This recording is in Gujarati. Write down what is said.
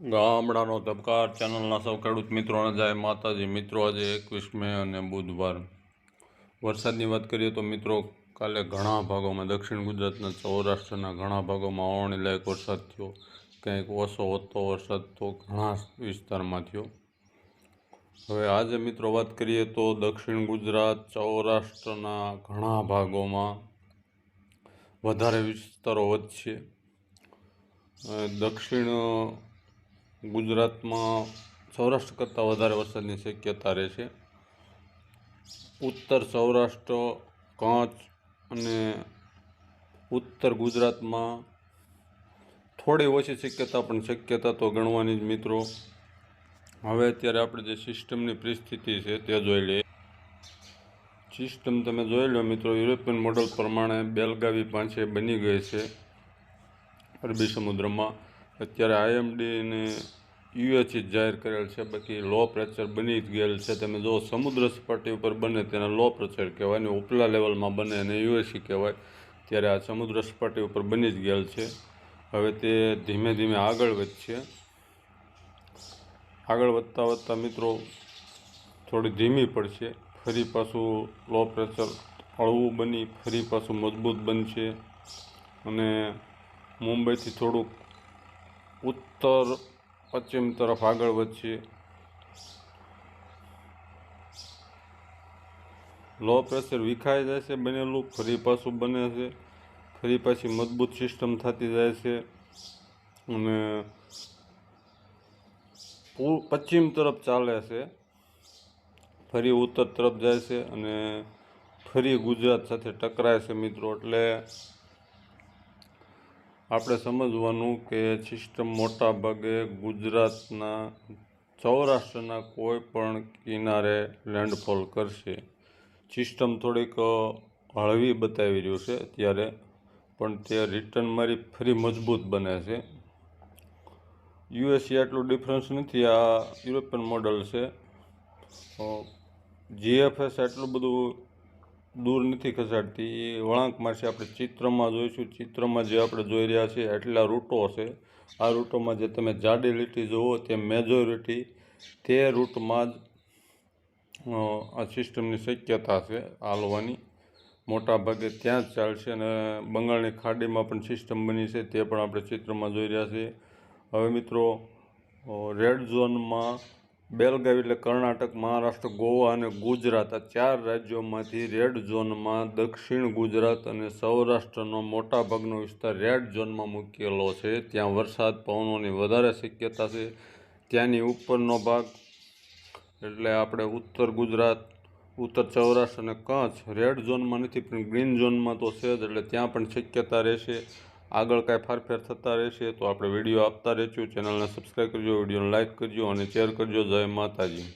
ગામડાનો ધબકાર ચેનલના સૌ ખેડૂત મિત્રોને જય માતાજી. મિત્રો, આજે એકવીસ મે અને બુધવાર. વરસાદની વાત કરીએ તો મિત્રો, કાલે ઘણા ભાગોમાં, દક્ષિણ ગુજરાતના સૌરાષ્ટ્રના ઘણા ભાગોમાં વાવણી લાયક વરસાદ થયો. ક્યાંક ઓછો હોતો વરસાદ તો ઘણા વિસ્તારમાં થયો. હવે આજે મિત્રો વાત કરીએ તો દક્ષિણ ગુજરાત, સૌરાષ્ટ્રના ઘણા ભાગોમાં વધારે વિસ્તારો વધશે દક્ષિણ ગુજરાતમાં સૌરાષ્ટ્ર કરતાં વધારે વરસાદની શક્યતા રહેશે ઉત્તર સૌરાષ્ટ્ર, કચ્છ અને ઉત્તર ગુજરાતમાં થોડી ઓછી શક્યતા, પણ શક્યતા તો ગણવાની જ મિત્રો. હવે અત્યારે આપણે જે સિસ્ટમની પરિસ્થિતિ છે તે જોઈ લઈએ. સિસ્ટમ તમે જોઈ લો મિત્રો, યુરોપિયન મોડલ પ્રમાણે બેલગાવી પાંચે બની ગઈ છે. અરબી સમુદ્રમાં. અત્યારે આઈએમડીને યુએચી જાહેર કરેલ છે. બાકી લો પ્રેશર બની જ ગયેલ છે. તમે જો સમુદ્ર સપાટી ઉપર બને તેને લો પ્રેશર કહેવાય અને ઉપલા લેવલમાં બને અને યુએસી કહેવાય. ત્યારે આ સમુદ્ર સપાટી ઉપર બની જ ગયેલ છે. હવે તે ધીમે ધીમે આગળ વધશે. આગળ વધતા વધતા મિત્રો થોડી ધીમી પડશે. ફરી પાછું લો પ્રેશર હળવું બની, ફરી પાછું મજબૂત બનશે. અને મુંબઈથી થોડુંક ઉત્તર, પશ્ચિમ તરફ આગળ વધશે. લો પ્રેશર વિખાઈ જાય છે બનેલું, ફરી પાછું બને છે. ફરી પાછી મજબૂત સિસ્ટમ થતી જાય છે. અને પશ્ચિમ તરફ ચાલે છે. ફરી ઉત્તર તરફ જાય છે અને ફરી ગુજરાત સાથે ટકરાય છે મિત્રો. એટલે આપણે સમજવાનું કે સિસ્ટમ મોટા ભાગે ગુજરાતના, સૌરાષ્ટ્રના કોઈ પણ કિનારે લેન્ડફોલ કરશે. સિસ્ટમ થોડીક હળવી બતાવી રહ્યું છે ત્યારે પણ તે રિટર્ન મારી ફરી મજબૂત બને છે. યુએસએ આટલું ડિફરન્સ નથી, આ યુરોપિયન મોડલ છે. જીએફએસ આટલું બધું દૂર નથી ખસાડતી. એ વળાંક મારશે આપણે ચિત્રમાં જોઈશું. ચિત્રમાં જે આપણે જોઈ રહ્યા છીએ, એટલા રૂટો છે. આ રૂટોમાં જે તમે જાડી લીટી જુઓ, તે મેજોરિટી તે રૂટમાં જ આ સિસ્ટમની શક્યતા છે હાલવાની. મોટા ભાગે ત્યાં જ ચાલશે અને બંગાળની ખાડીમાં પણ સિસ્ટમ બની છે. તે પણ આપણે ચિત્રમાં જોઈ રહ્યા છીએ. હવે મિત્રો રેડ ઝોનમાં બેલગાવી એટલે કર્ણાટક, મહારાષ્ટ્ર, ગોવા અને ગુજરાત આ ચાર રાજ્યોમાંથી રેડ ઝોનમાં દક્ષિણ ગુજરાત અને સૌરાષ્ટ્રનો મોટાભાગનો વિસ્તાર રેડ ઝોનમાં મૂકેલો છે. ત્યાં વરસાદ, પવનોની વધારે શક્યતા છે. ત્યાંની ઉપરનો ભાગ, એટલે આપણે ઉત્તર ગુજરાત, ઉત્તર સૌરાષ્ટ્ર અને કચ્છ રેડ ઝોનમાં નથી, પણ ગ્રીન ઝોનમાં તો છે જ, એટલે ત્યાં પણ શક્યતા રહેશે. આગળ કાંઈ ફારફેર થતા રહેશે તો આપણે વીડિયો આપતા રહેશું ચેનલને સબસ્ક્રાઈબ કરજો, વિડીયોને લાઇક કરજો અને શેર કરજો. જય માતાજી.